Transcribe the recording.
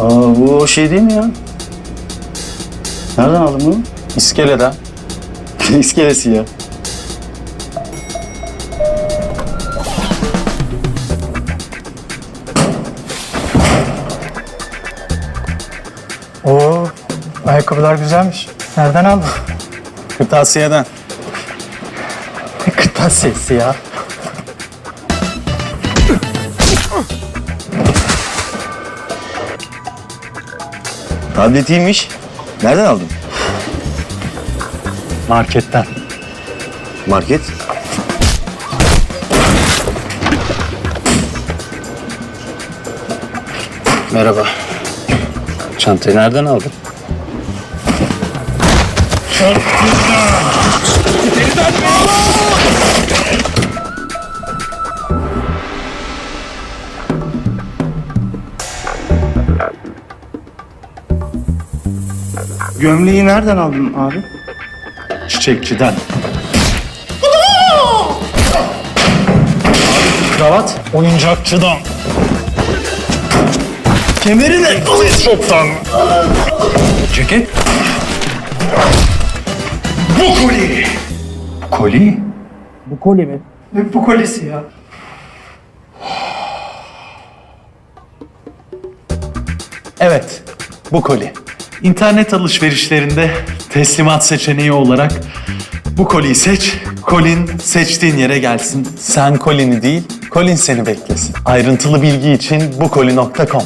Aa bu o şey değil mi ya? Nereden aldın bunu? İskeleden. İskelesi ya? Oo, ayakkabılar güzelmiş. Nereden aldın? Kırtasiyeden. Kırtasiyesi ya. Tabletiymiş. Nereden aldın? Marketten. Market. Merhaba. Çantayı nereden aldın? Gömleği nereden aldın abi? Çiçekçiden. Kravat? Oyuncakçıdan. Kemeri ne? Çoktan. Ceket? Bu koli. Koli? Bu koli mi? Ne bu kolisi ya? Evet, bu koli. İnternet alışverişlerinde teslimat seçeneği olarak bu koliyi seç, kolin seçtiğin yere gelsin. Sen kolini değil, kolin seni beklesin. Ayrıntılı bilgi için bukoli.com.